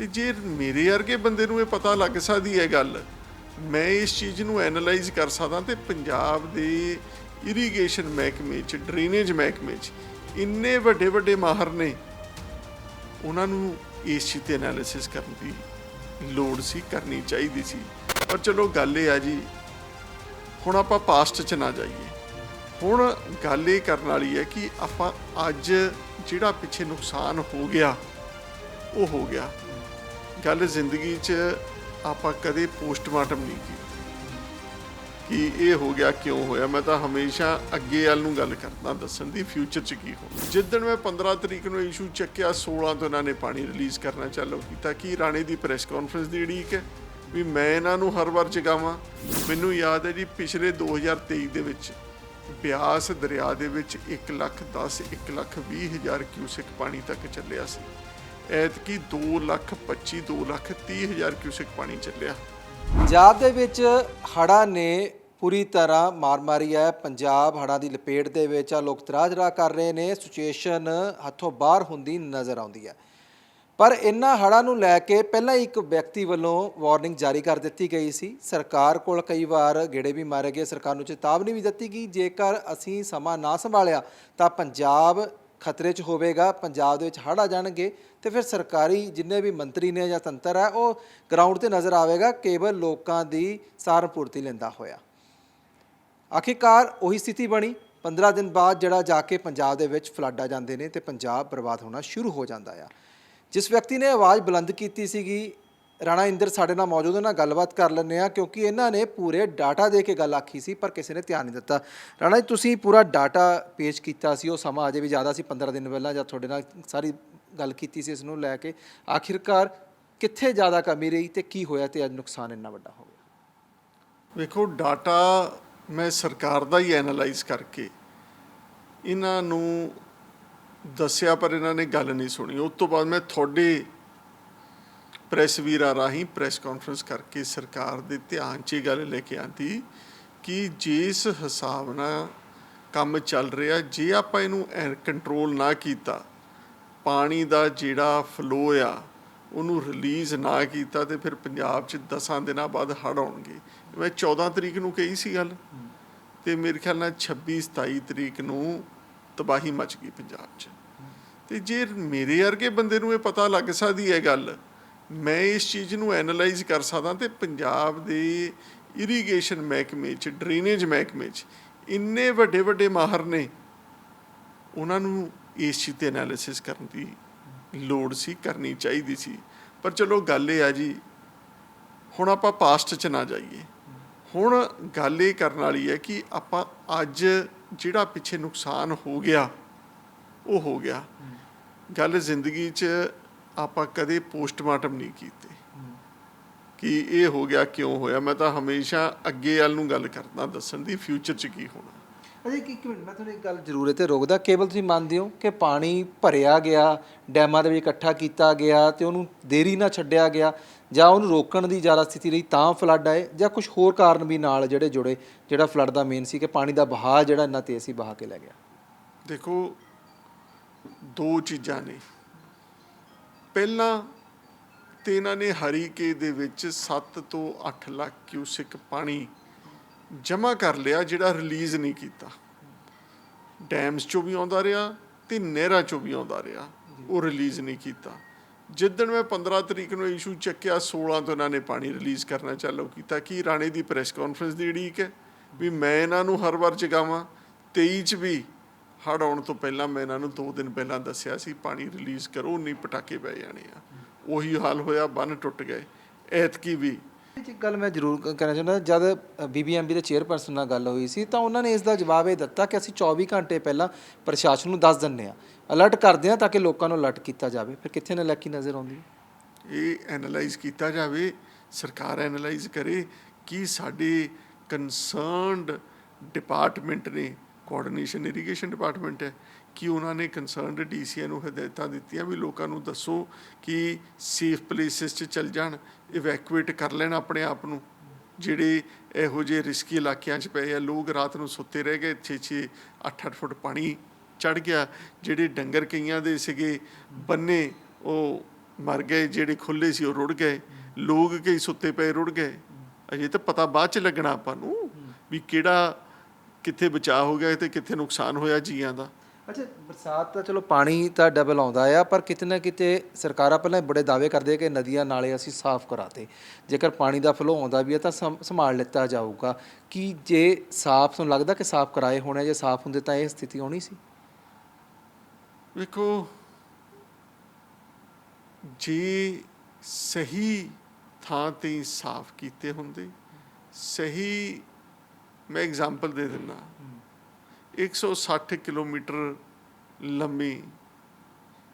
ਤੇ ਜੇ ਮੇਰੇ ਵਰਗੇ ਬੰਦੇ ਨੂੰ ਇਹ ਪਤਾ ਲੱਗ ਸਕਦੀ ਹੈ ਗੱਲ, ਮੈਂ ਇਸ ਚੀਜ਼ ਨੂੰ ਐਨਾਲਾਈਜ਼ ਕਰ ਸਕਦਾ ਤੇ ਪੰਜਾਬ ਦੇ ਇਰੀਗੇਸ਼ਨ ਮਹਿਕਮੇ ਚ ਡਰੇਨੇਜ ਮਹਿਕਮੇ ਚ ਇੰਨੇ ਵੱਡੇ ਵੱਡੇ ਮਾਹਰ ਨੇ, ਉਹਨਾਂ ਨੂੰ ਇਸ ਚੀਜ਼ ਤੇ ਐਨਾਲਿਸਿਸ ਕਰਨ ਦੀ ਲੋੜ ਸੀ, ਕਰਨੀ ਚਾਹੀਦੀ ਸੀ। ਪਰ ਚਲੋ ਗੱਲ ਇਹ ਆ ਜੀ, ਹੁਣ ਆਪਾਂ ਪਾਸਟ 'ਚ ਨਾ ਜਾਈਏ। ਹੁਣ ਗੱਲ ਇਹ ਕਰਨ ਵਾਲੀ ਹੈ ਕਿ ਆਪਾਂ ਅੱਜ ਜਿਹੜਾ ਪਿੱਛੇ ਨੁਕਸਾਨ ਹੋ ਗਿਆ ਉਹ ਹੋ ਗਿਆ। ਗੱਲ ਜ਼ਿੰਦਗੀ 'ਚ ਆਪਾਂ ਕਦੇ ਪੋਸਟਮਾਰਟਮ ਨਹੀਂ ਕੀਤੀ। ਕਿ ਇਹ ਹੋ ਗਿਆ, ਕਿਉਂ ਹੋਇਆ? ਮੈਂ ਤਾਂ ਹਮੇਸ਼ਾ ਅੱਗੇ ਵਾਲ ਨੂੰ ਗੱਲ ਕਰਦਾ ਦੱਸਣ ਦੀ ਫਿਊਚਰ 'ਚ ਕੀ ਹੋਣਾ। ਜਿੱਦਣ ਮੈਂ 15 ਤਰੀਕ ਨੂੰ ਇਸ਼ੂ ਚੱਕਿਆ 16 ਤੋਂ ਇਹਨਾਂ ਨੇ ਪਾਣੀ ਰਿਲੀਜ਼ ਕਰਨਾ ਚਾਲੂ ਕੀਤਾ ਕਿ ਰਾਣੇ ਦੀ ਪ੍ਰੈਸ ਕਾਨਫਰੰਸ ਦੀ ਉਡੀਕ ਹੈ, ਵੀ ਮੈਂ ਇਹਨਾਂ ਨੂੰ ਹਰ ਵਾਰ ਜਗਾਵਾਂ। ਮੈਨੂੰ ਯਾਦ ਹੈ ਜੀ, ਪਿਛਲੇ 2023 ਦੇ ਵਿੱਚ ਬਿਆਸ ਦਰਿਆ ਦੇ ਵਿੱਚ 1 ਲੱਖ 10 1 ਲੱਖ 20 ਹਜ਼ਾਰ ਕਿਊਸੈਕ ਪਾਣੀ ਤੱਕ ਚੱਲਿਆ ਸੀ। ਐਤਕੀ 2 ਲੱਖ 25 2 ਲੱਖ 30 ਹਜ਼ਾਰ ਕਿਊਸੈਕ ਪਾਣੀ ਚੱਲਿਆ। ਪੰਜਾਬ ਦੇ ਵਿੱਚ ਹੜ੍ਹਾਂ ਨੇ ਪੂਰੀ ਤਰ੍ਹਾਂ ਮਾਰ ਮਾਰੀ ਹੈ। ਪੰਜਾਬ ਹੜ੍ਹਾਂ ਦੀ ਲਪੇਟ ਦੇ ਵਿੱਚ ਆ, ਲੋਕ ਤਰਾਜਰਾ ਕਰ ਰਹੇ ਨੇ। ਸਿਚੁਏਸ਼ਨ ਹੱਥੋਂ ਬਾਹਰ ਹੁੰਦੀ ਨਜ਼ਰ ਆਉਂਦੀ ਹੈ। ਪਰ ਇਨ੍ਹਾਂ ਹੜ੍ਹਾਂ ਨੂੰ ਲੈ ਕੇ ਪਹਿਲਾਂ ਇੱਕ ਵਿਅਕਤੀ ਵੱਲੋਂ ਵਾਰਨਿੰਗ ਜਾਰੀ ਕਰ ਦਿੱਤੀ ਗਈ ਸੀ। ਸਰਕਾਰ ਕੋਲ ਕਈ ਵਾਰ ਗੇੜੇ ਵੀ ਮਾਰੇ ਗਏ। ਸਰਕਾਰ ਨੂੰ ਚੇਤਾਵਨੀ ਵੀ ਦਿੱਤੀ ਗਈ। ਜੇਕਰ ਅਸੀਂ ਸਮਾਂ ਨਾ ਸੰਭਾਲਿਆ, ਤਾਂ ਪੰਜਾਬ ਖਤਰੇ 'ਚ ਹੋਵੇਗਾ, ਪੰਜਾਬ ਦੇ ਵਿੱਚ ਹੜ੍ਹ ਆ ਜਾਣਗੇ ਤੇ ਫਿਰ ਸਰਕਾਰੀ ਜਿੰਨੇ ਵੀ ਮੰਤਰੀ ਨੇ ਜਾਂ ਤੰਤਰ ਹੈ ਉਹ ਗਰਾਊਂਡ ਤੇ ਨਜ਼ਰ ਆਵੇਗਾ, ਕੇਵਲ ਲੋਕਾਂ ਦੀ ਸਾਰ ਲੈਂਦਾ ਹੋਇਆ। ਆਖਿਰਕਾਰ ਉਹੀ ਸਥਿਤੀ ਬਣੀ 15 ਦਿਨ ਬਾਅਦ ਜਿਹੜਾ ਜਾ ਕੇ ਪੰਜਾਬ ਦੇ ਵਿੱਚ ਫਲੱਡ ਆ ਜਾਂਦੇ ਨੇ ਤੇ ਪੰਜਾਬ ਬਰਬਾਦ ਹੋਣਾ ਸ਼ੁਰੂ ਹੋ ਜਾਂਦਾ ਆ। ਜਿਸ ਵਿਅਕਤੀ ਨੇ ਆਵਾਜ਼ ਬੁਲੰਦ ਕੀਤੀ ਸੀਗੀ ਰਾਣਾ ਇੰਦਰ ਸਾਡੇ ਨਾਲ ਮੌਜੂਦ ਹੈ ਨਾਲ ਗੱਲਬਾਤ ਕਰ ਲੈਂਦੇ ਆ ਕਿਉਂਕਿ ਇਹਨਾਂ ਨੇ ਪੂਰੇ ਡਾਟਾ ਦੇ ਕੇ ਗੱਲ ਆਖੀ ਸੀ, ਪਰ ਕਿਸੇ ਨੇ ਧਿਆਨ ਨਹੀਂ ਦਿੱਤਾ। ਰਾਣਾ ਜੀ, ਤੁਸੀਂ ਪੂਰਾ ਡਾਟਾ ਪੇਸ਼ ਕੀਤਾ ਸੀ, ਉਹ ਸਮਾਂ ਅਜੇ ਵੀ ਜ਼ਿਆਦਾ ਸੀ 15 ਦਿਨ ਪਹਿਲਾਂ ਜਦ ਤੁਹਾਡੇ ਨਾਲ ਸਾਰੀ ਗੱਲ ਕੀਤੀ ਸੀ ਇਸ ਨੂੰ ਲੈ ਕੇ। ਆਖਿਰਕਾਰ ਕਿੱਥੇ ਜ਼ਿਆਦਾ ਕਮੀ ਰਹੀ ਤੇ ਕੀ ਹੋਇਆ ਤੇ ਅੱਜ ਨੁਕਸਾਨ ਇੰਨਾ ਵੱਡਾ ਹੋ ਗਿਆ? ਵੇਖੋ, ਡਾਟਾ ਮੈਂ ਸਰਕਾਰ ਦਾ ਹੀ ਐਨਾਲਾਈਜ਼ ਕਰਕੇ ਇਹਨਾਂ ਨੂੰ ਦੱਸਿਆ, ਪਰ ਇਹਨਾਂ ਨੇ ਗੱਲ ਨਹੀਂ ਸੁਣੀ। ਉਸ ਤੋਂ ਬਾਅਦ ਮੈਂ ਤੁਹਾਡੇ ਪ੍ਰੈਸ ਵੀਰਾਂ ਰਾਹੀਂ ਪ੍ਰੈਸ ਕਾਨਫਰੰਸ ਕਰਕੇ ਸਰਕਾਰ ਦੇ ਧਿਆਨ 'ਚ ਇਹ ਗੱਲ ਲੈ ਕੇ ਆਂਦੀ ਕਿ ਜਿਸ ਹਿਸਾਬ ਨਾਲ ਕੰਮ ਚੱਲ ਰਿਹਾ, ਜੇ ਆਪਾਂ ਇਹਨੂੰ ਕੰਟਰੋਲ ਨਾ ਕੀਤਾ, ਪਾਣੀ ਦਾ ਜਿਹੜਾ ਫਲੋ ਆ, ਉਹਨੂੰ ਰਿਲੀਜ਼ ਨਾ ਕੀਤਾ ਤੇ ਫਿਰ ਪੰਜਾਬ 'ਚ 10 ਦਿਨਾਂ ਬਾਅਦ ਹੜ੍ਹ ਆਉਣਗੇ। ਮੈਂ 14 ਤਰੀਕ ਨੂੰ ਕਹੀ ਸੀ ਗੱਲ ਤੇ ਮੇਰੇ ਖਿਆਲ ਨਾਲ 26 27 ਤਰੀਕ ਨੂੰ ਤਬਾਹੀ ਮਚ ਗਈ ਪੰਜਾਬ 'ਚ। ਤੇ ਜੇ ਮੇਰੇ ਵਰਗੇ ਬੰਦੇ ਨੂੰ ਇਹ ਪਤਾ ਲੱਗ ਸਕਦੀ ਹੈ ਗੱਲ ਮੈਂ ਇਸ ਚੀਜ਼ ਨੂੰ ਐਨਾਲਾਈਜ਼ ਕਰ ਸਕਦਾ ਤੇ ਪੰਜਾਬ ਦੇ ਇਰੀਗੇਸ਼ਨ ਮਹਿਕਮੇ 'ਚ ਡਰੇਨੇਜ ਮਹਿਕਮੇ 'ਚ ਇੰਨੇ ਵੱਡੇ ਵੱਡੇ ਮਾਹਰ ਨੇ ਉਹਨਾਂ ਨੂੰ ਇਸ ਚੀਜ਼ ਤੇ ਐਨਾਲਿਸਿਸ ਕਰਨ ਦੀ ਲੋੜ ਸੀ ਕਰਨੀ ਚਾਹੀਦੀ ਸੀ। ਪਰ ਚਲੋ ਗੱਲ ਇਹ ਆ ਜੀ ਹੁਣ ਆਪਾਂ ਪਾਸਟ 'ਚ ਨਾ ਜਾਈਏ। ਹੁਣ ਗੱਲ ਇਹ ਕਰਨ ਵਾਲੀ ਹੈ ਕਿ ਆਪਾਂ ਅੱਜ ਜਿਹੜਾ ਪਿੱਛੇ ਨੁਕਸਾਨ ਹੋ ਗਿਆ ਉਹ ਹੋ ਗਿਆ। ਗੱਲ ਜ਼ਿੰਦਗੀ 'ਚ ਆਪਾਂ ਕਦੇ ਪੋਸਟਮਾਰਟਮ ਨਹੀਂ ਕੀਤੇ। ਕਿ ਇਹ ਹੋ ਗਿਆ ਕਿਉਂ ਹੋਇਆ? ਮੈਂ ਤਾਂ ਹਮੇਸ਼ਾ ਅੱਗੇ ਵੱਲ ਨੂੰ ਗੱਲ ਕਰਦਾ ਦੱਸਣ ਦੀ ਫਿਊਚਰ 'ਚ ਕੀ ਹੋਣਾ। ਅਜੇ ਇੱਕ ਮਿੰਟ ਮੈਂ ਤੁਹਾਨੂੰ ਇੱਕ ਗੱਲ ਜ਼ਰੂਰ ਤੇ ਰੋਕਦਾ। ਕੇਵਲ ਤੁਸੀਂ ਮੰਨਦੇ ਹੋ ਕਿ ਪਾਣੀ ਭਰਿਆ ਗਿਆ ਡੈਮਾਂ ਦੇ ਵਿੱਚ ਇਕੱਠਾ ਕੀਤਾ ਗਿਆ ਤੇ ਉਹਨੂੰ ਦੇਰੀ ਨਾਲ ਛੱਡਿਆ ਗਿਆ ਜਾਂ ਉਹਨੂੰ ਰੋਕਣ ਦੀ ਜ਼ਿਆਦਾ ਸਥਿਤੀ ਰਹੀ ਤਾਂ ਫਲੱਡ ਆਏ ਜਾਂ ਕੁਝ ਹੋਰ ਕਾਰਨ ਵੀ ਨਾਲ ਜਿਹੜੇ ਜੁੜੇ ਜਿਹੜਾ ਫਲੱਡ ਦਾ ਮੇਨ ਸੀ ਕਿ ਪਾਣੀ ਦਾ ਵਹਾਅ ਜਿਹੜਾ ਇੰਨਾ ਤੇਜ਼ ਸੀ ਵਹਾ ਕੇ ਲੈ ਗਿਆ। ਦੇਖੋ ਦੋ ਚੀਜ਼ਾਂ ਨੇ। ਪਹਿਲਾਂ ਤੇ ਇਹਨਾਂ ਨੇ ਹਰੀਕੇ ਦੇ ਵਿੱਚ 7 ਤੋਂ 8 ਲੱਖ ਕਿਊਸਿਕ ਪਾਣੀ ਜਮ੍ਹਾਂ ਕਰ ਲਿਆ, ਜਿਹੜਾ ਰਿਲੀਜ਼ ਨਹੀਂ ਕੀਤਾ। ਡੈਮਸ ਚੋਂ ਵੀ ਆਉਂਦਾ ਰਿਹਾ ਤੇ ਨਹਿਰਾਂ ਚੋਂ ਵੀ ਆਉਂਦਾ ਰਿਹਾ। ਉਹ ਰਿਲੀਜ਼ ਨਹੀਂ ਕੀਤਾ। ਜਿੱਦਣ ਮੈਂ 15 ਤਰੀਕ ਨੂੰ ਇਸ਼ੂ ਚੱਕਿਆ 16 ਤੋਂ ਇਹਨਾਂ ਨੇ ਪਾਣੀ ਰਿਲੀਜ਼ ਕਰਨਾ ਚਾਲੂ ਕੀਤਾ। ਕਿ ਰਾਣੇ ਦੀ ਪ੍ਰੈਸ ਕਾਨਫਰੰਸ ਦੀ ਉਡੀਕ ਹੈ? ਵੀ ਮੈਂ ਇਹਨਾਂ ਨੂੰ ਹਰ ਵਾਰ ਜਗਾਵਾਂ 23 ਚ ਵੀ ਹੜ੍ਹ ਆਉਣ ਤੋਂ ਪਹਿਲਾਂ ਮੈਂ ਇਹਨਾਂ ਨੂੰ 2 ਦਿਨ ਪਹਿਲਾਂ ਦੱਸਿਆ ਸੀ ਪਾਣੀ ਰਿਲੀਜ਼ ਕਰੋ ਨਹੀਂ ਪਟਾਕੇ ਪੈ ਜਾਣੇ ਆ। ਉਹੀ ਹਾਲ ਹੋਇਆ ਬੰਨ ਟੁੱਟ ਗਏ। ਐਤਕੀ ਵੀ ਇੱਕ ਗੱਲ ਮੈਂ ਜ਼ਰੂਰ ਕਹਿਣਾ ਚਾਹੁੰਦਾ ਜਦ ਬੀਬੀਐਮਬੀ ਦੇ ਚੇਅਰਪਰਸਨ ਨਾਲ ਗੱਲ ਹੋਈ ਸੀ ਤਾਂ ਉਹਨਾਂ ਨੇ ਇਸ ਦਾ ਜਵਾਬ ਇਹ ਦਿੱਤਾ ਕਿ ਅਸੀਂ 24 ਘੰਟੇ ਪਹਿਲਾਂ ਪ੍ਰਸ਼ਾਸਨ ਨੂੰ ਦੱਸ ਦਿੰਨੇ ਆ ਅਲਰਟ ਕਰਦੇ ਆ ਤਾਂ ਕਿ ਲੋਕਾਂ ਨੂੰ ਅਲਰਟ ਕੀਤਾ ਜਾਵੇ। ਫਿਰ ਕਿੱਥੇ ਨਲਾਇਕੀ ਨਜ਼ਰ ਆਉਂਦੀ? ਇਹ ਐਨਾਲਾਈਜ਼ ਕੀਤਾ ਜਾਵੇ ਸਰਕਾਰ ਐਨਾਲਾਈਜ਼ ਕਰੇ ਕਿ ਸਾਡੇ ਕਨਸਰਨਡ ਡਿਪਾਰਟਮੈਂਟ ਨੇ ਕੋਆਰਡੀਨੇਸ਼ਨ ਇਰੀਗੇਸ਼ਨ ਡਿਪਾਰਟਮੈਂਟ ਹੈ ਕਿ ਉਹਨਾਂ ਨੇ ਕਨਸਰਨਡ ਡੀਸੀਆਂ ਨੂੰ ਹਦਾਇਤਾਂ ਦਿੱਤੀਆਂ ਵੀ ਲੋਕਾਂ ਨੂੰ ਦੱਸੋ ਕਿ ਸੇਫ ਪਲੇਸਿਸ 'ਚ ਚੱਲ ਜਾਣ ਇਵੈਕੂਏਟ ਕਰ ਲੈਣ ਆਪਣੇ ਆਪ ਨੂੰ। ਜਿਹੜੇ ਇਹੋ ਜਿਹੇ ਰਿਸਕੀ ਇਲਾਕਿਆਂ 'ਚ ਪਏ ਆ, ਲੋਕ ਰਾਤ ਨੂੰ ਸੁੱਤੇ ਰਹਿ ਗਏ 6-6 8-8 ਫੁੱਟ ਪਾਣੀ ਚੜ ਗਿਆ। ਜਿਹੜੇ ਡੰਗਰ ਕਈਆਂ ਦੇ ਸੀਗੇ, ਬੰਨੇ ਉਹ ਮਰ ਗਏ, ਜਿਹੜੇ ਖੁੱਲੇ ਸੀ ਉਹ ਰੁੜ ਗਏ। ਲੋਕ ਕਈ ਸੁੱਤੇ ਪਏ ਰੁੜ ਗਏ। ਅਜੇ ਤਾਂ ਪਤਾ ਬਾਅਦ ਚ ਲੱਗਣਾ ਆਪਾਂ ਨੂੰ ਵੀ ਕਿਹੜਾ ਕਿੱਥੇ ਬਚਾਅ ਹੋ ਗਿਆ ਤੇ ਕਿੱਥੇ ਨੁਕਸਾਨ ਹੋਇਆ ਜੀਆਂ ਦਾ? ਅੱਛਾ ਬਰਸਾਤ ਤਾਂ ਚਲੋ ਪਾਣੀ ਤਾਂ ਡਬਲ ਆਉਂਦਾ ਆ ਪਰ ਕਿਤੇ ਨਾ ਕਿਤੇ ਸਰਕਾਰਾਂ ਪਹਿਲਾਂ ਬੜੇ ਦਾਅਵੇ ਕਰਦੇ ਕਿ ਨਦੀਆਂ ਨਾਲੇ ਅਸੀਂ ਸਾਫ਼ ਕਰਾਤੇ। ਜੇਕਰ ਪਾਣੀ ਦਾ ਫਲੋ ਆਉਂਦਾ ਵੀ ਹੈ ਤਾਂ ਸੰ- ਸੰਭਾਲ ਲਿੱਤਾ ਜਾਊਗਾ। ਕਿ ਜੇ ਸਾਫ਼ ਤੁਹਾਨੂੰ ਲੱਗਦਾ ਕਿ ਸਾਫ਼ ਕਰਾਏ ਹੋਣੇ ਜੇ ਸਾਫ਼ ਹੁੰਦੇ ਤਾਂ ਇਹ ਸਥਿਤੀ ਆਉਣੀ ਸੀ? ਵੇਖੋ ਜੇ ਸਹੀ ਥਾਂ ਤੇ ਸਾਫ਼ ਕੀਤੇ ਹੁੰਦੇ ਸਹੀ ਮੈਂ ਐਗਜ਼ਾਮਪਲ ਦੇ ਦਿੰਦਾ। 160 ਕਿਲੋਮੀਟਰ ਲੰਮੀ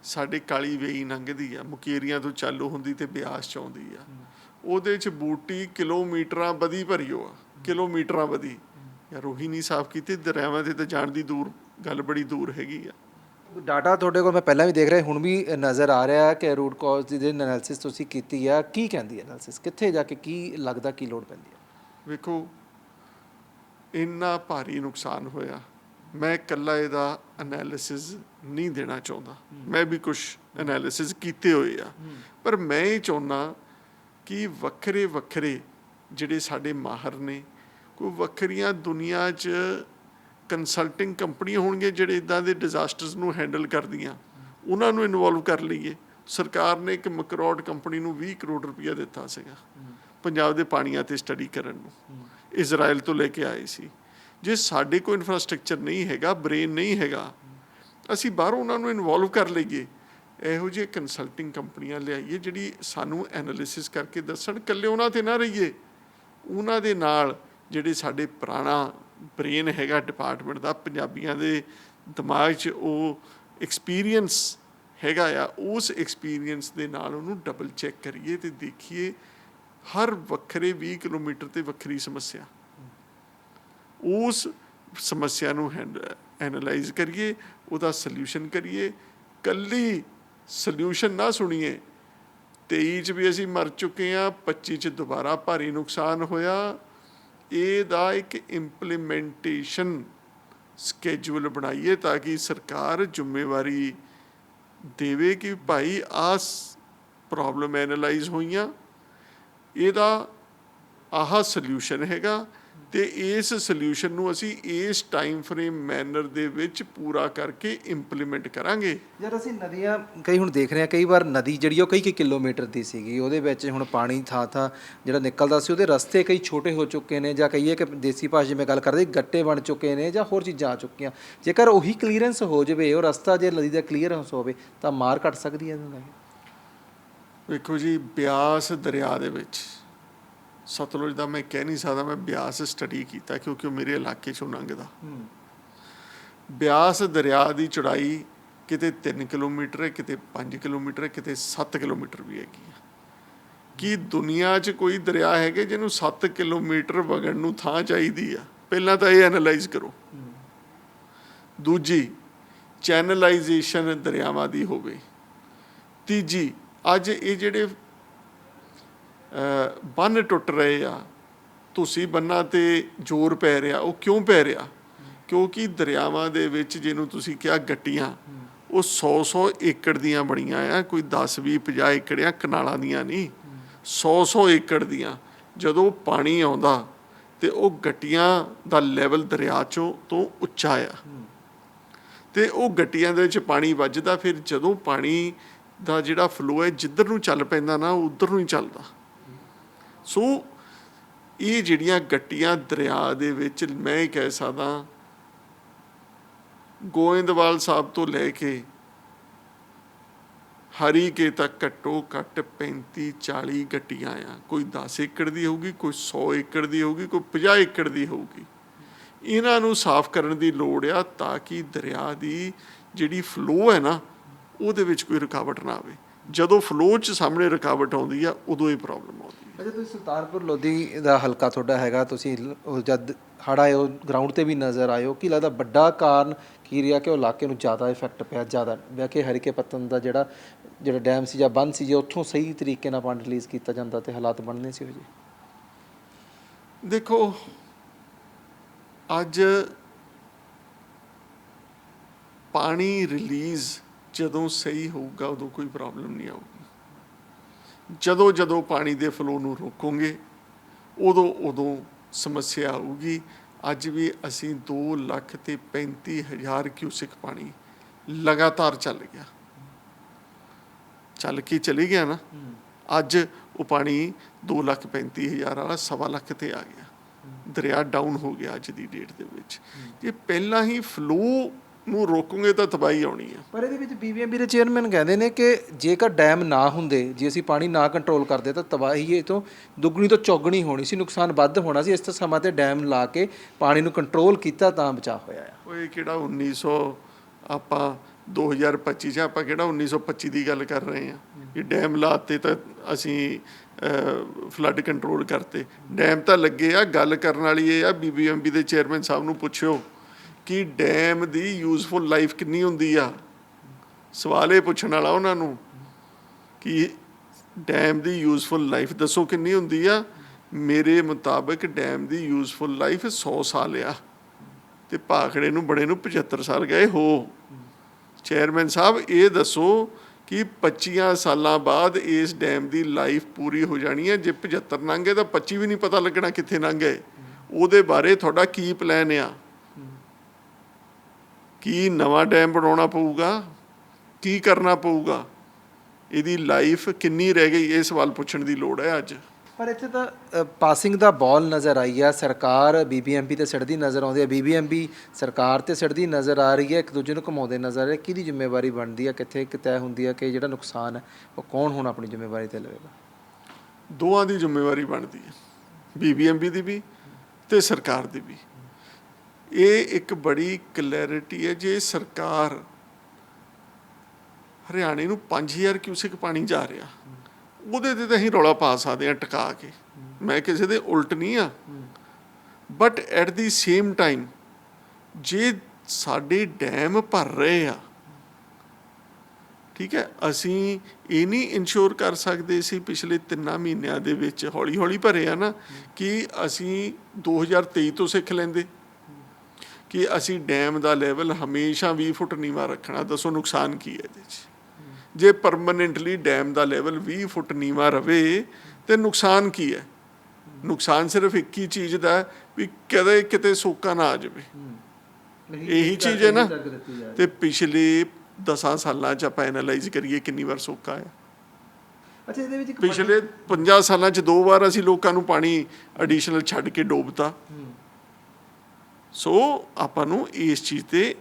ਸਾਡੇ ਕਾਲੀ ਵੇਈ ਲੰਘਦੀ ਆ ਮੁਕੇਰੀਆਂ ਤੋਂ ਚਾਲੂ ਹੁੰਦੀ ਤੇ ਬਿਆਸ ਚ ਆਉਂਦੀ ਆ। ਉਹਦੇ ਚ ਬੂਟੀ ਕਿਲੋਮੀਟਰਾਂ ਵਧੀ ਭਰੀਓ ਆ ਕਿਲੋਮੀਟਰਾਂ ਵਧੀ। ਯਾਰ ਉਹੀ ਨਹੀਂ ਸਾਫ਼ ਕੀਤੀ ਦਰਿਆਵਾਂ ਤੇ ਤਾਂ ਜਾਣ ਦੀ ਦੂਰ ਗੱਲ ਬੜੀ ਦੂਰ ਹੈਗੀ ਆ। ਡਾਟਾ ਤੁਹਾਡੇ ਕੋਲ ਮੈਂ ਪਹਿਲਾਂ ਵੀ ਦੇਖ ਰਿਹਾ ਹੁਣ ਵੀ ਨਜ਼ਰ ਆ ਰਿਹਾ ਕਿ ਰੂਟ ਕਾਜ਼ ਦੀ ਜਿਹੜੀ ਐਨਾਲਿਸਿਸ ਤੁਸੀਂ ਕੀਤੀ ਆ। ਕੀ ਕਹਿੰਦੀ ਐਨਾਲਿਸਿਸ ਕਿੱਥੇ ਜਾ ਕੇ ਕੀ ਲੱਗਦਾ ਕੀ ਲੋੜ ਪੈਂਦੀ ਹੈ ਵੇਖੋ ਇੰਨਾ ਭਾਰੀ ਨੁਕਸਾਨ ਹੋਇਆ। ਮੈਂ ਇਕੱਲਾ ਇਹਦਾ ਐਨਾਲਿਸਿਸ ਨਹੀਂ ਦੇਣਾ ਚਾਹੁੰਦਾ। ਮੈਂ ਵੀ ਕੁਝ ਐਨਾਲਿਸਿਸ ਕੀਤੇ ਹੋਏ ਆ। ਪਰ ਮੈਂ ਇਹ ਚਾਹੁੰਦਾ ਕਿ ਵੱਖਰੇ ਵੱਖਰੇ ਜਿਹੜੇ ਸਾਡੇ ਮਾਹਰ ਨੇ ਕੋਈ ਵੱਖਰੀਆਂ ਦੁਨੀਆ 'ਚ ਕੰਸਲਟਿੰਗ ਕੰਪਨੀਆਂ ਹੋਣਗੀਆਂ ਜਿਹੜੇ ਇਦਾਂ ਦੇ ਡਿਜ਼ਾਸਟਰਸ ਨੂੰ ਹੈਂਡਲ ਕਰਦੀਆਂ ਉਹਨਾਂ ਨੂੰ ਇਨਵੋਲਵ ਕਰ ਲਈਏ। ਸਰਕਾਰ ਨੇ ਇੱਕ ਮਕਰੋਡ ਕੰਪਨੀ ਨੂੰ 20 ਕਰੋੜ ਰੁਪਇਆ ਦਿੱਤਾ ਸੀਗਾ। ਪੰਜਾਬ ਦੇ ਪਾਣੀਆਂ ਤੇ ਸਟੱਡੀ ਕਰਨ ਨੂੰ। ਇਜ਼ਰਾਈਲ ਤੋਂ ਲੈ ਕੇ ਆਏ ਸੀ। ਜੇ ਸਾਡੇ ਕੋਲ ਇਨਫਰਾਸਟ੍ਰਕਚਰ ਨਹੀਂ ਹੈਗਾ ਬ੍ਰੇਨ ਨਹੀਂ ਹੈਗਾ, ਅਸੀਂ ਬਾਹਰੋਂ ਉਹਨਾਂ ਨੂੰ ਇਨਵੋਲਵ ਕਰ ਲਈਏ। ਇਹੋ ਜਿਹੇ ਕੰਸਲਟਿੰਗ ਕੰਪਨੀਆਂ ਲਿਆਈਏ ਜਿਹੜੀ ਸਾਨੂੰ ਐਨਾਲਿਸਿਸ ਕਰਕੇ ਦੱਸਣ, ਇਕੱਲੇ ਉਹਨਾਂ ਤੇ ਨਾ ਰਹੀਏ। ਉਹਨਾਂ ਦੇ ਨਾਲ ਜਿਹੜੇ ਸਾਡੇ ਪੁਰਾਣਾ ਬ੍ਰੇਨ ਹੈਗਾ ਡਿਪਾਰਟਮੈਂਟ ਦਾ, ਪੰਜਾਬੀਆਂ ਦੇ ਦਿਮਾਗ 'ਚ ਉਹ ਐਕਸਪੀਰੀਅੰਸ ਹੈਗਾ ਆ, ਉਸ ਐਕਸਪੀਰੀਅੰਸ ਦੇ ਨਾਲ ਉਹਨੂੰ ਡਬਲ ਚੈੱਕ ਕਰੀਏ ਤੇ ਦੇਖੀਏ ਹਰ ਵੱਖਰੇ 20 ਕਿਲੋਮੀਟਰ ਤੇ ਵੱਖਰੀ ਸਮੱਸਿਆ। ਉਸ ਸਮੱਸਿਆ ਨੂੰ ਐਨਲਾਈਜ਼ ਕਰੀਏ, ਉਹਦਾ ਸੋਲੂਸ਼ਨ ਕਰੀਏ ਕੱਲੀ ਸੋਲੂਸ਼ਨ ਨਾ ਸੁਣੀਏ 23 ਚ ਵੀ ਅਸੀਂ ਮਰ ਚੁੱਕੇ ਆ 25 ਚ ਦੁਬਾਰਾ ਭਾਰੀ ਨੁਕਸਾਨ ਹੋਇਆ। ਇਹਦਾ ਇੱਕ ਇੰਪਲੀਮੈਂਟੇਸ਼ਨ ਸਕੇਜੂਲ ਬਣਾਈਏ ਤਾਂ ਕਿ ਸਰਕਾਰ ਜ਼ਿੰਮੇਵਾਰੀ ਦੇਵੇ ਕਿ ਭਾਈ ਆਸ ਪ੍ਰੋਬਲਮ ਐਨਲਾਈਜ਼ ਹੋਈਆਂ। ਇਹਦਾ ਆਹ ਸੋਲੂਸ਼ਨ ਹੈਗਾ। ਤੇ ਇਸ ਸੋਲੂਸ਼ਨ ਨੂੰ ਅਸੀਂ ਇਸ ਟਾਈਮ ਫਰੇਮ ਮੈਨਰ ਦੇ ਵਿੱਚ ਪੂਰਾ ਕਰਕੇ ਇੰਪਲੀਮੈਂਟ ਕਰਾਂਗੇ। ਯਾਰ ਅਸੀਂ ਨਦੀਆਂ ਕਈ ਹੁਣ ਦੇਖ ਰਹੇ ਹਾਂ ਕਈ ਵਾਰ ਨਦੀ ਜਿਹੜੀ ਉਹ ਕਈ ਕਈ ਕਿਲੋਮੀਟਰ ਦੀ ਸੀਗੀ। ਉਹਦੇ ਵਿੱਚ ਹੁਣ ਪਾਣੀ ਥਾਂ ਥਾਂ ਜਿਹੜਾ ਨਿਕਲਦਾ ਸੀ ਉਹਦੇ ਰਸਤੇ ਕਈ ਛੋਟੇ ਹੋ ਚੁੱਕੇ ਨੇ ਜਾਂ ਕਹੀਏ ਕਿ ਦੇਸੀ ਭਾਸ਼ਾ ਜਿਵੇਂ ਗੱਲ ਕਰਦੇ ਗੱਟੇ ਬਣ ਚੁੱਕੇ ਨੇ ਜਾਂ ਹੋਰ ਚੀਜ਼ਾਂ ਆ ਚੁੱਕੀਆਂ। ਜੇਕਰ ਉਹੀ ਕਲੀਅਰੈਂਸ ਹੋ ਜਾਵੇ ਉਹ ਰਸਤਾ ਜੇ ਨਦੀ ਦਾ ਕਲੀਅਰੈਂਸ ਹੋਵੇ ਤਾਂ ਮਾਰ ਘਟ ਸਕਦੀ ਹੈ ਇਹਦੇ ਨਾਲ। ਵੇਖੋ ਜੀ ਬਿਆਸ ਦਰਿਆ ਦੇ ਵਿੱਚ ਸਤਲੁਜ ਦਾ ਮੈਂ ਕਹਿ ਨਹੀਂ ਸਕਦਾ ਮੈਂ ਬਿਆਸ ਸਟੱਡੀ ਕੀਤਾ ਕਿਉਂਕਿ ਉਹ ਮੇਰੇ ਇਲਾਕੇ ਚੋਂ ਲੰਘਦਾ। ਬਿਆਸ ਦਰਿਆ ਦੀ ਚੌੜਾਈ ਕਿਤੇ 3 ਕਿਲੋਮੀਟਰ ਹੈ ਕਿਤੇ 5 ਕਿਲੋਮੀਟਰ ਹੈ ਕਿਤੇ 7 ਕਿਲੋਮੀਟਰ ਵੀ ਹੈਗੀ ਆ। ਕੀ ਦੁਨੀਆ 'ਚ ਕੋਈ ਦਰਿਆ ਹੈਗੇ ਜਿਹਨੂੰ 7 ਕਿਲੋਮੀਟਰ ਵਗਣ ਨੂੰ ਥਾਂ ਚਾਹੀਦੀ ਆ? ਪਹਿਲਾਂ ਤਾਂ ਇਹ ਐਨਾਲਾਈਜ਼ ਕਰੋ। ਦੂਜੀ ਚੈਨਲਾਈਜੇਸ਼ਨ ਦਰਿਆਵਾਂ ਦੀ ਹੋਵੇ। ਤੀਜੀ ਅੱਜ ਇਹ ਜਿਹੜੇ ਬੰਨ ਟੁੱਟ ਰਹੇ ਆ। ਤੁਸੀਂ ਬੰਨਾਂ ਤੇ ਜ਼ੋਰ ਪੈ ਰਿਹਾ। ਉਹ ਕਿਉਂ ਪੈ ਰਿਹਾ? ਕਿਉਂਕਿ ਦਰਿਆਵਾਂ ਦੇ ਵਿੱਚ ਜਿਹਨੂੰ ਤੁਸੀਂ ਕਿਹਾ ਗੱਟੀਆਂ, ਉਹ 100 100 ਏਕੜ ਦੀਆਂ ਬਣੀਆਂ ਆ। ਕੋਈ 10 20 50 ਏਕੜ ਆ ਕਨਾਲਾਂ ਦੀਆਂ ਨਹੀਂ। 100 100 ਏਕੜ ਦੀਆਂ। ਜਦੋਂ ਪਾਣੀ ਆਉਂਦਾ ਤੇ ਉਹ ਗੱਟੀਆਂ ਦਾ ਲੈਵਲ ਦਰਿਆ ਚੋਂ ਤੋਂ ਉੱਚਾ ਆ। ਤੇ ਉਹ ਗੱਟੀਆਂ ਦੇ ਵਿੱਚ ਪਾਣੀ ਵੱਜਦਾ, ਫਿਰ ਜਦੋਂ ਪਾਣੀ ਦਾ ਜਿਹੜਾ ਫਲੋ ਹੈ, ਜਿੱਧਰ ਨੂੰ ਚੱਲ ਪੈਂਦਾ ਨਾ, ਉਧਰ ਨੂੰ ਹੀ ਚੱਲਦਾ। ਸੋ ਇਹ ਜਿਹੜੀਆਂ ਗੱਟੀਆਂ ਦਰਿਆ ਦੇ ਵਿੱਚ ਮੈਂ ਇਹ ਕਹਿ ਸਕਦਾ, ਗੋਇੰਦਵਾਲ ਸਾਹਿਬ ਤੋਂ ਲੈ ਕੇ ਹਰੀ ਕੇ ਤੱਕ ਘੱਟੋ ਘੱਟ 35 40 ਗੱਟੀਆਂ ਆ। ਕੋਈ 10 ਏਕੜ ਦੀ ਹੋਊਗੀ, ਕੋਈ 100 ਏਕੜ ਦੀ ਹੋਊਗੀ, ਕੋਈ 50 ਏਕੜ ਦੀ ਹੋਊਗੀ। ਇਹਨਾਂ ਨੂੰ ਸਾਫ਼ ਕਰਨ ਦੀ ਲੋੜ ਆ ਤਾਂ ਕਿ ਦਰਿਆ ਦੀ ਜਿਹੜੀ ਫਲੋ ਹੈ ਨਾ, ਉਹਦੇ ਵਿੱਚ ਕੋਈ ਰੁਕਾਵਟ ਨਾ ਆਵੇ। ਜਦੋਂ ਫਲੋ 'ਚ ਸਾਹਮਣੇ ਰੁਕਾਵਟ ਆਉਂਦੀ ਆ ਉਦੋਂ ਇਹ ਪ੍ਰੋਬਲਮ ਆਉਂਦੀ ਹੈ ਅੱਛਾ ਤੁਸੀਂ ਸੁਲਤਾਨਪੁਰ ਲੋਧੀ ਦਾ ਹਲਕਾ ਤੁਹਾਡਾ ਹੈਗਾ ਤੁਸੀਂ ਉਹ ਜਦ ਹੜ ਉਹ ਗਰਾਊਂਡ ਤੇ ਵੀ ਨਜ਼ਰ ਆਇਓ ਕੀ ਲੱਗਦਾ ਵੱਡਾ ਕਾਰਨ ਕੀ ਰਿਹਾ ਕਿ ਉਹ ਇਲਾਕੇ ਨੂੰ ਜ਼ਿਆਦਾ ਇਫੈਕਟ ਪਿਆ ਜ਼ਿਆਦਾ? ਵਿਆ ਕਿ ਹਰੀਕੇ ਪੱਤਨ ਦਾ ਜਿਹੜਾ ਜਿਹੜਾ ਡੈਮ ਸੀ ਜਾਂ ਬੰਦ ਸੀ ਜੇ ਉੱਥੋਂ ਸਹੀ ਤਰੀਕੇ ਨਾਲ ਪਾਣੀ ਰਿਲੀਜ਼ ਕੀਤਾ ਜਾਂਦਾ ਤੇ ਹਾਲਾਤ ਬਣਨੇ ਸੀ ਉਹ ਜੀ ਦੇਖੋ ਅੱਜ ਪਾਣੀ ਰਿਲੀਜ਼ ਜਦੋਂ ਸਹੀ ਹੋਊਗਾ ਉਦੋਂ ਕੋਈ ਪ੍ਰੋਬਲਮ ਨਹੀਂ ਆਊਗੀ। ਜਦੋਂ ਜਦੋਂ ਪਾਣੀ ਦੇ ਫਲੋ ਨੂੰ ਰੋਕੋਗੇ ਉਦੋਂ ਉਦੋਂ ਸਮੱਸਿਆ ਆਊਗੀ। ਅੱਜ ਵੀ ਅਸੀਂ 2 ਲੱਖ ਤੇ 35 ਹਜ਼ਾਰ ਕਿਊਸਿਕ ਪਾਣੀ ਲਗਾਤਾਰ ਚੱਲ ਗਿਆ। ਚੱਲ ਕੇ ਚਲੀ ਗਿਆ ਨਾ? ਅੱਜ ਉਹ ਪਾਣੀ 2 ਲੱਖ 35 ਹਜ਼ਾਰ ਵਾਲਾ ਸਵਾ ਲੱਖ ਤੇ ਆ ਗਿਆ। ਦਰਿਆ ਡਾਊਨ ਹੋ ਗਿਆ ਅੱਜ ਦੀ ਡੇਟ ਦੇ ਵਿੱਚ। ਜੇ ਪਹਿਲਾਂ ਹੀ ਫਲੋ ਨੂੰ ਰੋਕੋਗੇ ਤਾਂ ਤਬਾਹੀ ਆਉਣੀ ਆ। ਪਰ ਇਹਦੇ ਵਿੱਚ ਬੀਬੀਐਮਬੀ ਦੇ ਚੇਅਰਮੈਨ ਕਹਿੰਦੇ ਨੇ ਕਿ ਜੇਕਰ ਡੈਮ ਨਾ ਹੁੰਦੇ ਜੇ ਅਸੀਂ ਪਾਣੀ ਨਾ ਕੰਟਰੋਲ ਕਰਦੇ ਤਾਂ ਤਬਾਹੀ ਇਹ ਤੋਂ ਦੁੱਗਣੀ ਤੋਂ ਚੌਗਣੀ ਹੋਣੀ ਸੀ ਨੁਕਸਾਨ ਵੱਧ ਹੋਣਾ ਸੀ। ਇਸ ਤੋਂ ਸਮਾਂ ਤੇ ਡੈਮ ਲਾ ਕੇ ਪਾਣੀ ਨੂੰ ਕੰਟਰੋਲ ਕੀਤਾ ਤਾਂ ਬਚਾਅ ਹੋਇਆ ਆ। ਉਹ ਇਹ ਕਿਹੜਾ 1900 ਆਪਾਂ 2025 ਚ ਆਪਾਂ ਕਿਹੜਾ 1925 ਦੀ ਗੱਲ ਕਰ ਰਹੇ ਆ? ਇਹ ਡੈਮ ਲਾਤੇ ਤਾਂ ਅਸੀਂ ਫਲੱਡ ਕੰਟਰੋਲ ਕਰਤੇ। ਡੈਮ ਤਾਂ ਲੱਗੇ ਆ ਗੱਲ ਕਰਨ ਵਾਲੀ ਇਹ ਆ ਬੀਬੀਐਮਬੀ ਦੇ ਚੇਅਰਮੈਨ ਸਾਹਿਬ ਨੂੰ ਪੁੱਛਿਓ। ਕਿ ਡੈਮ ਦੀ ਯੂਜ਼ਫੁਲ ਲਾਈਫ ਕਿੰਨੀ ਹੁੰਦੀ ਆ? ਸਵਾਲ ਇਹ ਪੁੱਛਣ ਵਾਲਾ ਉਹਨਾਂ ਨੂੰ ਕਿ ਡੈਮ ਦੀ ਯੂਜ਼ਫੁਲ ਲਾਈਫ ਦੱਸੋ ਕਿੰਨੀ ਹੁੰਦੀ ਆ? ਮੇਰੇ ਮੁਤਾਬਕ ਡੈਮ ਦੀ ਯੂਜ਼ਫੁਲ ਲਾਈਫ 100 ਸਾਲ ਆ। ਤੇ ਭਾਖੜੇ ਨੂੰ ਬੜੇ ਨੂੰ 75 ਸਾਲ ਗਏ, ਹੋ। ਚੇਅਰਮੈਨ ਸਾਹਿਬ, ਇਹ ਦੱਸੋ ਕਿ 25 ਸਾਲਾਂ ਬਾਅਦ ਇਸ ਡੈਮ ਦੀ ਲਾਈਫ ਪੂਰੀ ਹੋ ਜਾਣੀ ਹੈ ਜੇ 75 ਲੰਘ ਤਾਂ 25 ਵੀ ਨਹੀਂ ਪਤਾ ਲੱਗਣਾ ਕਿੱਥੇ ਲੰਘ ਗਏ। ਉਹਦੇ ਬਾਰੇ ਤੁਹਾਡਾ ਕੀ ਪਲਾਨ ਆ? ਕੀ ਨਵਾਂ ਡੈਮ ਬਣਾਉਣਾ ਪਊਗਾ? ਕੀ ਕਰਨਾ ਪਊਗਾ? ਇਹਦੀ ਲਾਈਫ ਕਿੰਨੀ ਰਹਿ ਗਈ? ਇਹ ਸਵਾਲ ਪੁੱਛਣ ਦੀ ਲੋੜ ਹੈ ਅੱਜ। ਪਰ ਇੱਥੇ ਤਾਂ ਪਾਸਿੰਗ ਦਾ ਬਾਲ ਨਜ਼ਰ ਆਈ ਆ। ਸਰਕਾਰ ਬੀਬੀਐਮਬੀ ਤੇ ਸੜਦੀ ਨਜ਼ਰ ਆਉਂਦੀ ਹੈ ਬੀਬੀਐਮਬੀ ਸਰਕਾਰ ਤੇ ਸੜਦੀ ਨਜ਼ਰ ਆ ਰਹੀ ਹੈ। ਇੱਕ ਦੂਜੇ ਨੂੰ ਘੁਮਾਉਂਦੇ ਨਜ਼ਰ ਆ ਰਹੇ ਕਿਹਦੀ ਜ਼ਿੰਮੇਵਾਰੀ ਬਣਦੀ ਹੈ ਕਿੱਥੇ ਕਿ ਤੈਅ ਹੁੰਦੀ ਹੈ ਕਿ ਜਿਹੜਾ ਨੁਕਸਾਨ ਹੈ ਉਹ ਕੌਣ ਹੁਣ ਆਪਣੀ ਜ਼ਿੰਮੇਵਾਰੀ ਤੇ ਲਵੇਗਾ? ਦੋਵਾਂ ਦੀ ਜ਼ਿੰਮੇਵਾਰੀ ਬਣਦੀ ਹੈ। ਬੀਬੀਐਮਬੀ ਦੀ ਵੀ ਤੇ ਸਰਕਾਰ ਦੀ ਵੀ। ਇਹ ਇੱਕ ਬੜੀ ਕਲੈਰਿਟੀ ਹੈ ਜੇ ਸਰਕਾਰ ਹਰਿਆਣੇ ਨੂੰ 5000 ਕਿਊਸਿਕ ਪਾਣੀ ਜਾ ਰਿਹਾ, ਉਹਦੇ ਤੇ ਤਾਂ ਅਸੀਂ ਰੌਲਾ ਪਾ ਸਕਦੇ ਹਾਂ ਟਿਕਾ ਕੇ। ਮੈਂ ਕਿਸੇ ਦੇ ਉਲਟ ਨਹੀਂ ਆ but at the same time ਜੇ ਸਾਡੇ ਡੈਮ ਭਰ ਰਹੇ ਆ, ਠੀਕ ਹੈ, ਅਸੀਂ ਇਹ ਨਹੀਂ ਇਨਸ਼ੋਰ ਕਰ ਸਕਦੇ ਸੀ ਪਿਛਲੇ 3 ਮਹੀਨਿਆਂ ਦੇ ਵਿੱਚ ਹੌਲੀ ਹੌਲੀ ਭਰੇ ਆ ਨਾ, ਕਿ ਅਸੀਂ 2023 ਤੋਂ ਸਿੱਖ ਲੈਂਦੇ। ਕਿ ਅਸੀਂ ਡੈਮ ਦਾ ਲੈਵਲ ਹਮੇਸ਼ਾ 20 ਫੁੱਟ ਨੀਵਾ ਰੱਖਣਾ ਦੱਸੋ ਨੁਕਸਾਨ ਕੀ ਹੈ ਇਹਦੇ 'ਚ? ਜੇ ਪਰਮਨੈਂਟਲੀ ਡੈਮ ਦਾ ਲੈਵਲ 20 ਫੁੱਟ ਨੀਵਾ ਰਵੇ ਤੇ ਨੁਕਸਾਨ ਕੀ ਹੈ? ਨੁਕਸਾਨ ਸਿਰਫ ਇੱਕ ਹੀ ਚੀਜ਼ ਦਾ ਵੀ ਕਦੇ ਕਿਤੇ ਸੋਕਾ ਨਾ ਆ ਜਾਵੇ। ਇਹੀ ਚੀਜ਼ ਹੈ ਨਾ। ਤੇ ਪਿਛਲੇ 10 ਸਾਲਾਂ ਚ ਆਪਾਂ ਐਨਾਲਾਈਜ਼ ਕਰੀਏ ਕਿੰਨੀ ਵਾਰ ਸੋਕਾ ਆਇਆ। ਅੱਛਾ ਇਹਦੇ ਵਿੱਚ ਇੱਕ ਪਿਛਲੇ 50 ਸਾਲਾਂ ਚ ਦੋ ਵਾਰ ਅਸੀਂ ਲੋਕਾਂ ਨੂੰ ਪਾਣੀ ਐਡੀਸ਼ਨਲ ਛੱਡ ਕੇ ਡੋਬਤਾ। ਸੋ ਆਪਾਂ ਨੂੰ ਇਸ ਚੀਜ਼ ਤੇ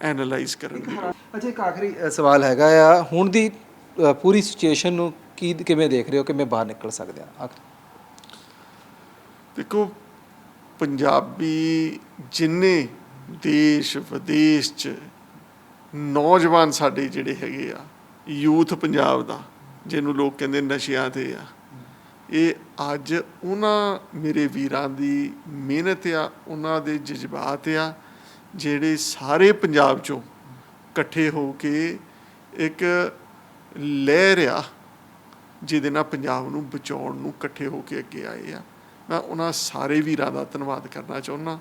ਐਨਾਲਾਈਜ਼ ਕਰਨ ਦੀ ਅੱਛਾ ਇੱਕ ਆਖਰੀ ਸਵਾਲ ਹੈਗਾ ਆ। ਹੁਣ ਦੀ ਪੂਰੀ ਸਿਚੁਏਸ਼ਨ ਨੂੰ ਕੀ ਕਿਵੇਂ ਦੇਖ ਰਹੇ ਹੋ? ਕਿਵੇਂ ਬਾਹਰ ਨਿਕਲ ਸਕਦੇ ਆ? ਦੇਖੋ ਪੰਜਾਬੀ ਜਿੰਨੇ ਦੇਸ਼ ਵਿਦੇਸ਼ ਚ ਨੌਜਵਾਨ ਸਾਡੇ ਜਿਹੜੇ ਹੈਗੇ ਆ ਯੂਥ ਪੰਜਾਬ ਦਾ ਜਿਹਨੂੰ ਲੋਕ ਕਹਿੰਦੇ ਨਸ਼ਿਆਂ ਤੇ ਆ ਇਹ ਅੱਜ ਉਹਨਾਂ ਮੇਰੇ ਵੀਰਾਂ ਦੀ ਮਿਹਨਤ ਆ, ਉਹਨਾਂ ਦੇ ਜਜ਼ਬਾਤ ਆ, ਜਿਹੜੇ ਸਾਰੇ ਪੰਜਾਬ ਚੋਂ ਇਕੱਠੇ ਹੋ ਕੇ ਇੱਕ ਲਹਿਰ ਆ, ਜਿਹਦੇ ਨਾਲ ਪੰਜਾਬ ਨੂੰ ਬਚਾਉਣ ਨੂੰ ਇਕੱਠੇ ਹੋ ਕੇ ਅੱਗੇ ਆਏ ਆ। ਮੈਂ ਉਹਨਾਂ ਸਾਰੇ ਵੀਰਾਂ ਦਾ ਧੰਨਵਾਦ ਕਰਨਾ ਚਾਹੁੰਦਾ।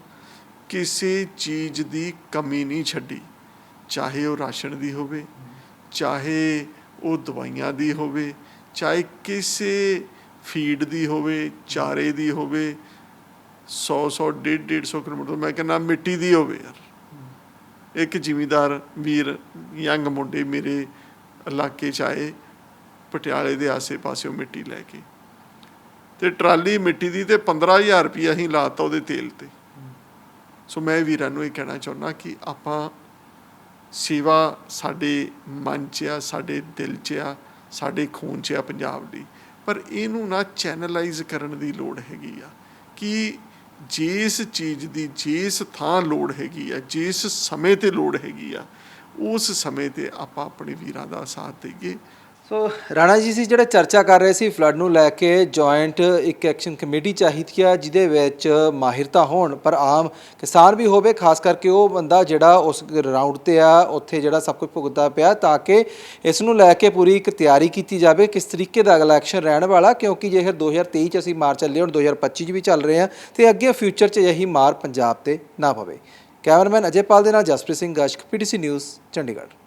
ਕਿਸੇ ਚੀਜ਼ ਦੀ ਕਮੀ ਨਹੀਂ ਛੱਡੀ, ਚਾਹੇ ਉਹ ਰਾਸ਼ਨ ਦੀ ਹੋਵੇ, ਚਾਹੇ ਉਹ ਦਵਾਈਆਂ ਦੀ ਹੋਵੇ, ਚਾਹੇ ਕਿਸੇ ਫੀਡ ਦੀ ਹੋਵੇ, ਚਾਰੇ ਦੀ ਹੋਵੇ 100 100 150 150 ਕਿਲੋਮੀਟਰ, ਮੈਂ ਕਹਿੰਦਾ ਮਿੱਟੀ ਦੀ ਹੋਵੇ ਯਾਰ। ਇੱਕ ਜ਼ਿਮੀਦਾਰ ਵੀਰ, ਯੰਗ ਮੁੰਡੇ ਮੇਰੇ ਇਲਾਕੇ ਚ ਆਏ, ਪਟਿਆਲੇ ਦੇ ਆਸੇ-ਪਾਸਿਓਂ ਮਿੱਟੀ ਲੈ ਕੇ। ਤੇ ਟਰਾਲੀ ਮਿੱਟੀ ਦੀ ਤੇ 15000 ਰੁਪਇਆ ਅਸੀਂ ਲਾਤਾ ਉਹਦੇ ਤੇਲ ਤੇ। ਸੋ ਮੈਂ ਵੀਰਾਂ ਨੂੰ ਇਹ ਕਹਿਣਾ ਚਾਹੁੰਦਾ ਕਿ ਆਪਾਂ ਸੇਵਾ ਸਾਡੇ ਮਨ 'ਚ ਆ, ਸਾਡੇ ਦਿਲ 'ਚ ਆ, ਸਾਡੇ ਖੂਨ 'ਚ ਆ ਪੰਜਾਬ ਦੀ। ਪਰ ਇਹਨੂੰ ਨਾ ਚੈਨਲਾਈਜ਼ ਕਰਨ ਦੀ ਲੋੜ ਹੈਗੀ ਆ। ਕਿ ਜਿਸ ਚੀਜ਼ ਦੀ ਜਿਸ ਥਾਂ ਲੋੜ ਹੈਗੀ ਆ, ਜਿਸ ਸਮੇਂ ਤੇ ਲੋੜ ਹੈਗੀ ਆ, ਉਸ ਸਮੇਂ ਤੇ ਆਪਾਂ ਆਪਣੇ ਵੀਰਾਂ ਦਾ ਸਾਥ ਦੇਈਏ। ਸੋ ਰਾਣਾ ਜੀ ਸੀ ਜਿਹੜੇ ਚਰਚਾ ਕਰ ਰਹੇ ਸੀ ਫਲੱਡ ਨੂੰ ਲੈ ਕੇ ਜੁਆਇੰਟ ਇੱਕ ਐਕਸ਼ਨ ਕਮੇਟੀ ਚਾਹੀਦੀ ਆ, ਜਿਹਦੇ ਵਿੱਚ ਮਾਹਿਰਤਾ ਹੋਣ, ਪਰ ਆਮ ਕਿਸਾਨ ਵੀ ਹੋਵੇ, ਖਾਸ ਕਰਕੇ ਉਹ ਬੰਦਾ ਜਿਹੜਾ ਉਸ ਰਾਊਂਡ ਤੇ ਆ, ਉੱਥੇ ਜਿਹੜਾ ਸਭ ਕੁਝ ਭੁਗਤਦਾ ਪਿਆ, ਤਾਂ ਕਿ ਇਸ ਨੂੰ ਲੈ ਕੇ ਪੂਰੀ ਇੱਕ ਤਿਆਰੀ ਕੀਤੀ ਜਾਵੇ, ਕਿਸ ਤਰੀਕੇ ਦਾ ਅਗਲਾ ਐਕਸ਼ਨ ਰਹਿਣ ਵਾਲਾ, ਕਿਉਂਕਿ ਜੇਕਰ 2023 ਚ ਅਸੀਂ ਮਾਰ ਚੱਲੇ ਹੁਣ 2025 ਚ ਵੀ ਚੱਲ ਰਹੇ ਆ, ਤੇ ਅੱਗੇ ਫਿਊਚਰ ਚ ਇਹੀ ਮਾਰ ਪੰਜਾਬ ਤੇ ਨਾ ਪਵੇ। ਕੈਮਰਾਮੈਨ ਅਜੇ ਪਾਲ ਦੇ ਨਾਲ ਜਸਪ੍ਰੀਤ ਸਿੰਘ ਗਸ਼ਕ ਪੀਟੀਸੀ ਨਿਊਜ਼ ਚੰਡੀਗੜ੍ਹ।